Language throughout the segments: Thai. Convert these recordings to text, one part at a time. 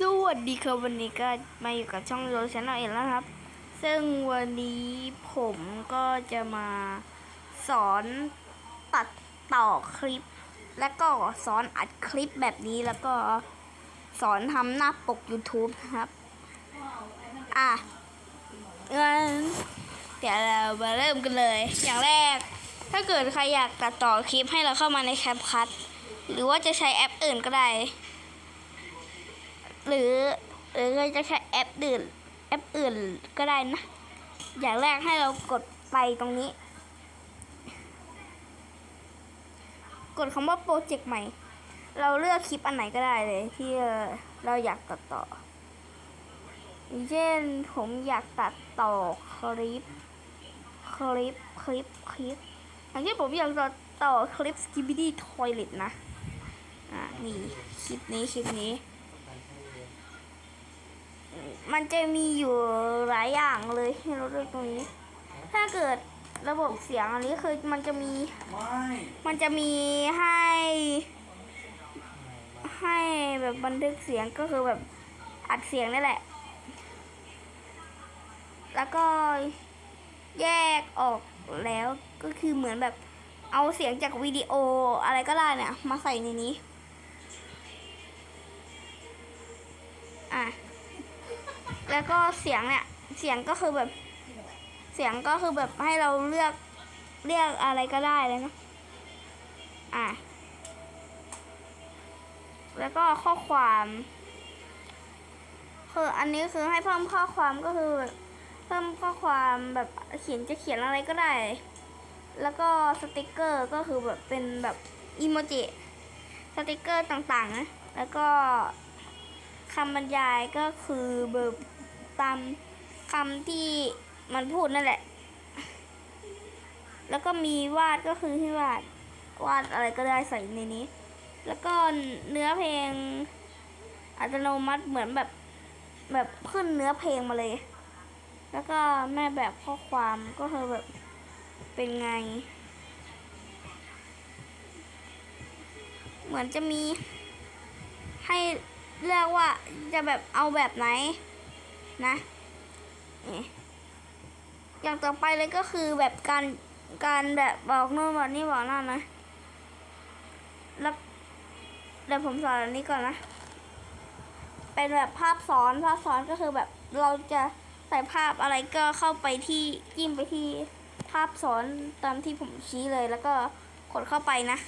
สวัสดีครับวันนี้ก็มาอยู่กับช่องโรชแนลเองแล้วครับ ซึ่งวันนี้ผมก็จะมาสอนตัดต่อคลิป และก็สอนอัดคลิปแบบนี้แล้วก็สอนทำหน้าปก YouTube นะครับ อะงั้นเดี๋ยวเรามาเริ่มกันเลย อย่างแรก ถ้าเกิดใครอยากตัดต่อคลิปให้เราเข้ามาในแคปคัทหรือว่าจะใช้แอปอื่นก็ได้ หรือหรือเราจะใช้แอปอื่นแอปอื่นก็ได้นะ อย่างแรกให้เรากดไปตรงนี้ กดคำว่าโปรเจกต์ใหม่ เราเลือกคลิปอันไหนก็ได้เลย ที่เราอยากตัดต่อเช่นผมอยากตัดต่อคลิป คลิป คลิป คลิป อย่างเช่นผมอยากตัดต่อคลิป Skibidi Toilet นะ อะนี่ คลิปนี้ คลิปนี้ มันจะมีอยู่หลายอย่างเลยให้เราเลือกตรงนี้ ถ้าเกิดระบบเสียงอันนี้คือมันจะมี มันจะมีให้ ให้แบบบันทึกเสียงก็คือแบบอัดเสียงนี่แหละ แล้วก็แยกออกแล้วก็คือเหมือนแบบเอาเสียงจากวิดีโออะไรก็ได้เนี่ย มาใส่ในนี้ อะ แล้วก็เสียงเนี่ย เสียงก็คือแบบ เสียงก็คือแบบให้เราเลือกเลือกอะไรก็ได้เลยนะ อะ แล้วก็ข้อความคืออันนี้คือให้เพิ่มข้อความก็คือ เพิ่มข้อความแบบเขียนจะเขียนอะไรก็ได้ แล้วก็สติกเกอร์ก็คือแบบเป็นแบบอีโมจิสติกเกอร์ต่างๆนะ แล้วก็คำบรรยายก็คือแบบ ตามคำที่มันพูดนั่นแหละ แล้วก็มีวาดก็คือให้วาดวาดอะไรก็ได้ใส่ในนี้ แล้วก็เนื้อเพลงอัตโนมัติเหมือนแบบแบบขึ้นเนื้อเพลงมาเลย แล้วก็แม่แบบข้อความก็คือแบบเป็นไง เหมือนจะมีให้เลือกว่าจะแบบเอาแบบไหน นะอย่างต่อไปเลยก็คือแบบการการแบบบอกโน่นบอกนี่บอกนั่นนะแล้วเดี๋ยวผมสอนอันนี้ก่อนนะ เป็นแบบภาพซ้อนภาพซ้อนก็คือแบบเราจะใส่ภาพอะไรก็เข้าไปที่จิ้มไปที่ภาพซ้อนตามที่ผมชี้เลยแล้วก็กดเข้าไปนะ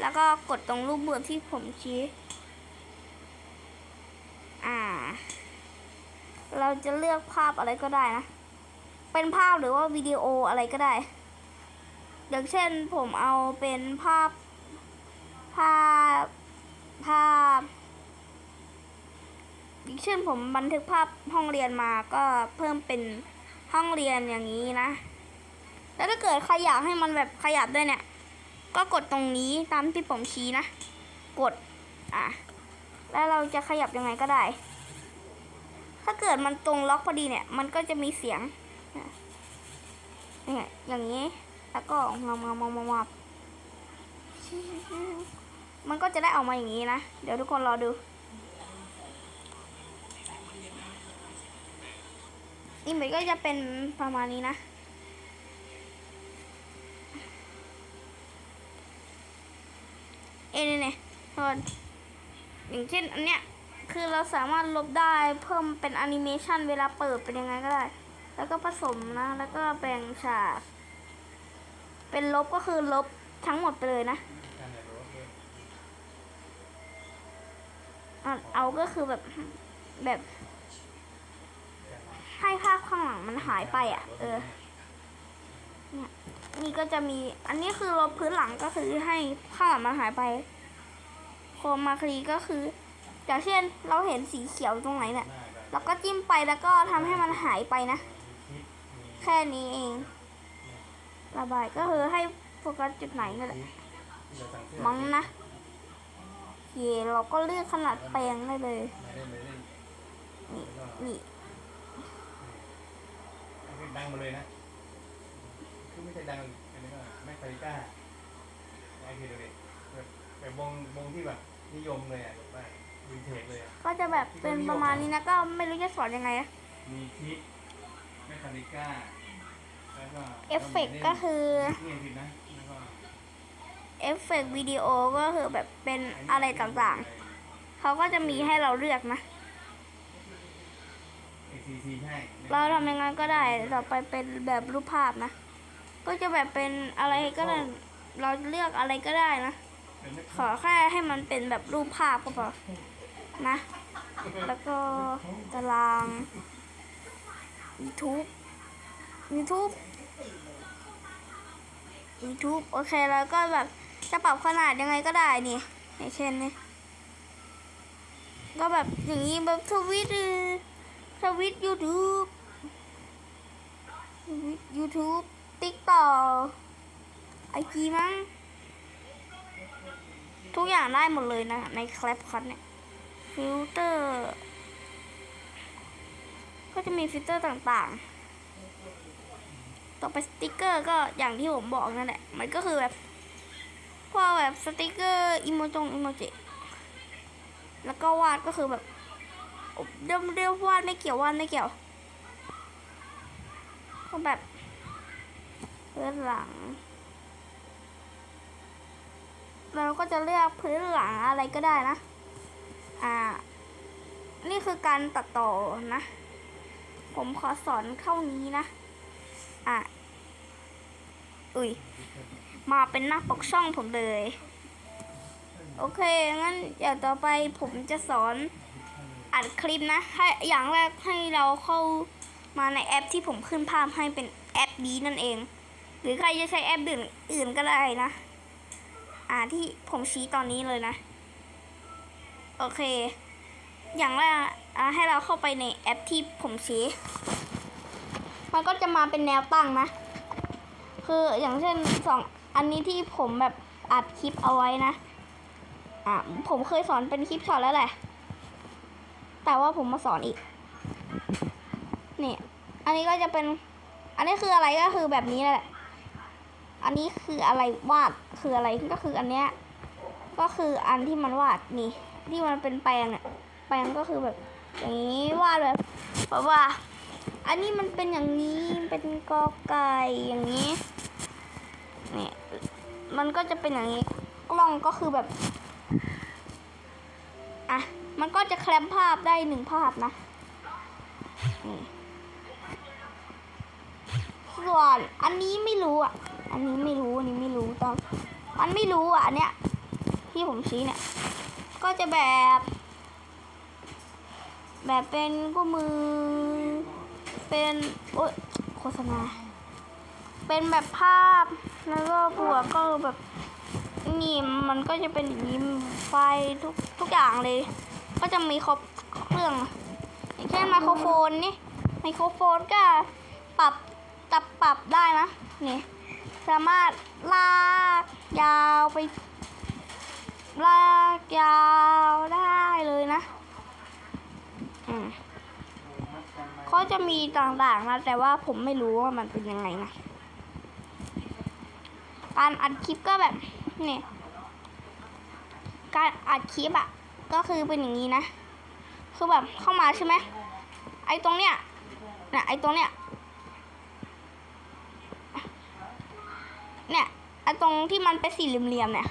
แล้วก็กดตรงรูปเบือที่ผมชี้ อ่า เราจะเลือกภาพอะไรก็ได้นะ เป็นภาพหรือว่าวิดีโออะไรก็ได้ อย่างเช่นผมเอาเป็นภาพ ภาพ ภาพ อย่างเช่นผมบันทึกภาพห้องเรียนมาก็เพิ่มเป็นห้องเรียนอย่างนี้นะ แล้วถ้าเกิดใครอยากให้มันแบบขยับด้วยเนี่ย ก็กดตรงนี้ตามที่ผมชี้นะ กด อะ แล้วเราจะขยับยังไงก็ได้ ถ้าเกิดมันตรงล็อกพอดีเนี่ย มันก็จะมีเสียงเนี่ยอย่างนี้ แล้วก็งอมงอมงอมงอมมันก็จะได้ออกมาอย่างนี้นะ เดี๋ยวทุกคนรอดู นี่มันก็จะเป็นประมาณนี้นะเอ้ยเนี่ยทุกคนอย่างเช่นอันเนี้ย คือเราสามารถลบได้เพิ่มเป็นแอนิเมชันเวลาเปิดเป็นยังไงก็ได้ แล้วก็ผสมนะ แล้วก็แบ่งฉาก เป็นลบก็คือลบทั้งหมดไปเลยนะเอาก็คือแบบแบบ ให้ภาพข้างหลังมันหายไปอะ เออเนี่ยนี่ก็จะมี อันนี้คือลบพื้นหลังก็คือให้ข้างหลังมันหายไป โคมมาคลีก็คือ อย่างเช่นเราเห็นสีเขียวตรงไหนเนี่ยเราก็จิ้มไปแล้วก็ทำให้มันหายไปนะ แค่นี้เอง ระบายก็คือให้โฟกัสจุดไหนนั่นแหละคลิปที่เราสั่งเสื้อมั้งนะโอเคเราก็เลือกขนาดแปลงได้เลย นี่นี่ดังมาเลยนะคือไม่ใช่ดังอันนี้ก็ไม่เคยกล้าไอคือดูดิแบบแบบวงวงที่แบบนิยมเลยอะแบบว่า จเลยอะก็จะแบบเป็นประมาณนี้นะก็ไม่รู้จะสอนยังไงนะ มีคิดแมคคานิก้าแล้วก็เอฟเฟกต์ก็คือ นี่ผิดนะแล้วก็เอฟเฟกต์วิดีโอก็คือแบบเป็นอะไรต่างๆ เขาก็จะมีให้เราเลือกนะเอซีซีใช่เราทำยังไงก็ได้ต่อไปเป็นแบบรูปภาพนะ ก็จะแบบเป็นอะไรก็ได้เราเลือกอะไรก็ได้นะเป็นไม่ขอแค่ให้มันเป็นแบบรูปภาพก็พอนะ แล้วก็ตาราง YouTube YouTube YouTube โอเคแล้วก็แบบจะปรับขนาดยังไงก็ได้นี่อย่างเช่นนี่ก็แบบอย่างนี้แบบทวิตทวิตยูทูบยูทูบติ๊กต่อไอจีมั้งทุกอย่างได้หมดเลยนะ ในแคลปคัทเนี่ย ฟิลเตอร์ ก็จะมีฟิลเตอร์ต่างๆ ต่อไปสติกเกอร์ก็อย่างที่ผมบอกนั่นแหละ มันก็คือแบบพวกแบบสติกเกอร์อิโมจงอิโมจิ แล้วก็วาดก็คือแบบเรียกเรียกวาดไม่เกี่ยววาดไม่เกี่ยวก็แบบพื้นหลัง เราก็จะเลือกพื้นหลังอะไรก็ได้นะ อ่า นี่คือการตัดต่อนะ ผมขอสอนเท่านี้นะ อะ อุ้ย มาเป็นหน้าปกช่องผมเลย โอเค งั้นอย่างต่อไปผมจะสอนอัดคลิปนะ ให้อย่างแรกให้เราเข้ามาในแอปที่ผมขึ้นภาพให้เป็นแอปนี้นั่นเอง หรือใครจะใช้แอปอื่นอื่นก็ได้นะ อ่าที่ผมชี้ตอนนี้เลยนะ โอเค อย่างแรกให้เราเข้าไปในแอปที่ผมชี้ มันก็จะมาเป็นแนวตั้งนะ คืออย่างเช่นสองอันนี้ที่ผมแบบอัดคลิปเอาไว้นะ อะผมเคยสอนเป็นคลิปช็อตแล้วแหละ แต่ว่าผมมาสอนอีก นี่ อันนี้ก็จะเป็น อันนี้คืออะไรก็คือแบบนี้แหละ อันนี้คืออะไรวาดคืออะไรก็คืออันเนี้ย ก็คืออันที่มันวาดนี่ ที่มันเป็นแปลงอะแปลงก็คือแบบ อย่างนี้วาดแบบแบบว่า อันนี้มันเป็นอย่างนี้เป็นกอไก่อย่างนี้เนี่ยมันก็จะเป็นอย่างนี้กล้องก็คือแบบอะมันก็จะแคลมภาพได้หนึ่งภาพนะส่วนอันนี้ไม่รู้อะ อันนี้ไม่รู้อันนี้ไม่รู้ตองมันไม่รู้อะอันเนี้ยที่ผมชี้เนี่ย ก็จะแบบ แบบเป็นกู้มือ เป็นโอ๊ยโฆษณา เป็นแบบภาพ แล้วก็บวกก็แบบนี่มันก็จะเป็นอย่างนี้ไฟทุกทุกอย่างเลย ก็จะมีครบเครื่อง อย่างเช่นไมโครโฟนนี่ไมโครโฟนก็ปรับปรับปรับได้นะนี่สามารถลากยาวไป ลากยาวได้เลยนะอืมเขาจะมีต่างๆนะ แต่ว่าผมไม่รู้ว่ามันเป็นยังไงนะ การอัดคลิปก็แบบนี่การอัดคลิปอะก็คือเป็นอย่างนี้นะ คือแบบเข้ามาใช่ไหมไอ้ตรงเนี้ยนี่ยไอ้ตรงเนี้ยเนี่ยไอ้ตรงที่มันเป็นสี่เหลี่ยมๆเนี่ย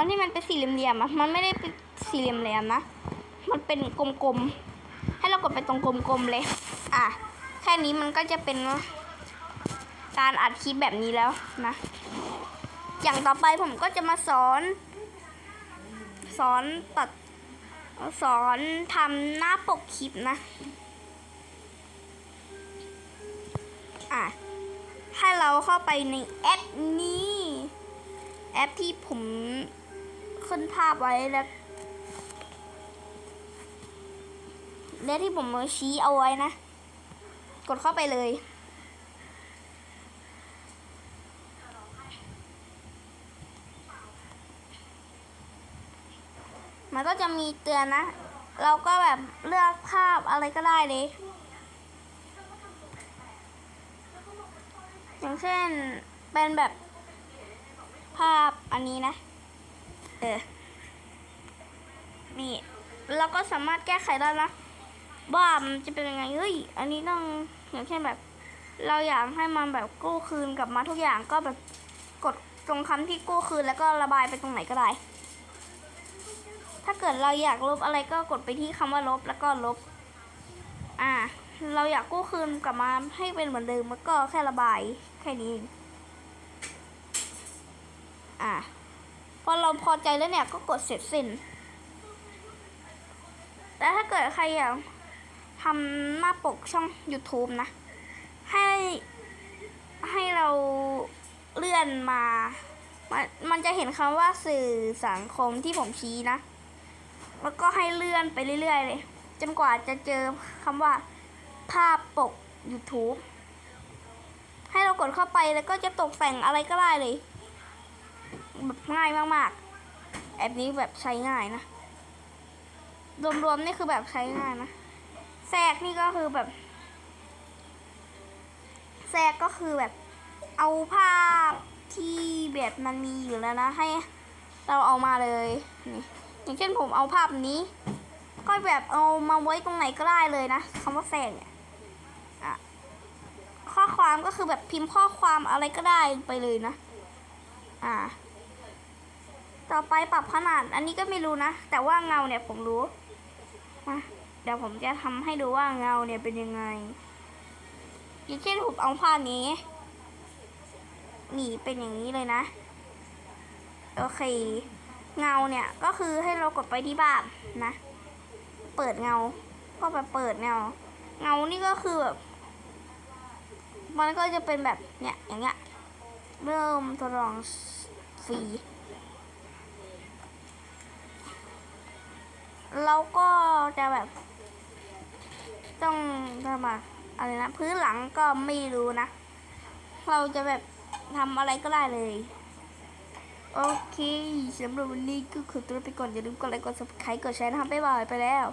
ตอนที่มันเป็นสี่เหลี่ยมอะมันไม่ได้เป็นสี่เหลี่ยมๆนะ มันเป็นกลมๆ ให้เรากดไปตรงกลมๆเลย อะ แค่นี้มันก็จะเป็นการอัดคลิปแบบนี้แล้วนะ อย่างต่อไปผมก็จะมาสอน สอนตัด สอนทำหน้าปกคลิปนะ อะ ให้เราเข้าไปในแอปนี้ แอปที่ผม ขึ้นภาพไว้แล้วและที่ผมมาชี้เอาไว้นะ กดเข้าไปเลย มันก็จะมีเตือนนะ เราก็แบบเลือกภาพอะไรก็ได้เลยอย่างเช่นเป็นแบบภาพอันนี้นะ เออ นี่เราก็สามารถแก้ไขได้นะว่ามันจะเป็นยังไงเฮ้ย อันนี้ต้องอย่างเช่นแบบ เราอยากให้มันแบบกู้คืนกลับมาทุกอย่างก็แบบกดตรงคำที่กู้คืนแล้วก็ระบายไปตรงไหนก็ได้ ถ้าเกิดเราอยากลบอะไรก็กดไปที่คำว่าลบแล้วก็ลบ อ่า เราอยากกู้คืนกลับมาให้เป็นเหมือนเดิมแล้วก็แค่ระบายแค่นี้อ่า อเราพอใจแล้วเนี่ยก็กดเสร็จสิ้นแล้วถ้าเกิดใครอยากทำหน้าปกช่อง YouTube นะ ให้ให้เราเลื่อนมา มันมันจะเห็นคำว่าสื่อสังคมที่ผมชี้นะ แล้วก็ให้เลื่อนไปเรื่อยๆเลยจนกว่าจะเจอคำว่า ภาพปก YouTube ให้เรากดเข้าไปแล้วก็จะตกแต่งอะไรก็ได้เลย แบบง่ายมากๆ แอปนี้แบบใช้ง่ายนะ รวมๆนี่คือแบบใช้ง่ายนะแทรกนี่ก็คือแบบแทรกก็คือแบบเอาภาพที่แบบมันมีอยู่แล้วนะ ให้เราเอามาเลยนี่อย่างเช่นผมเอาภาพนี้ ก็แบบเอามาไว้ตรงไหนก็ได้เลยนะคำว่าแทรกเนี่ยข้อความก็คือแบบพิมพ์ข้อความอะไรก็ได้ไปเลยนะ อ่า ต่อไปปรับขนาด อันนี้ก็ไม่รู้นะ แต่ว่าเงาเนี่ยผมรู้มาเดี๋ยวผมจะทำให้ดูว่าเงาเนี่ยเป็นยังไง อย่างเช่นผมเอาภานี้ นี่เป็นอย่างนี้เลยนะ โอเค เงาเนี่ยก็คือให้เรากดไปที่บ้านนะ เปิดเงา ก็ไปเปิดเงา เงานี่ก็คือแบบ มันก็จะเป็นแบบเนี่ยอย่างเงี้ย เริ่มทดลองฟรี เราก็จะแบบ ต้องทำอะอะไรนะพื้นหลังก็ไม่รู้นะ เราจะแบบทำอะไรก็ได้เลย โอเคสำหรับวันนี้ก็ขอตัวไปก่อน อย่าลืมกดไลค์กด subscribe กดแชร์นะครับบ๊ายบายไปแล้ว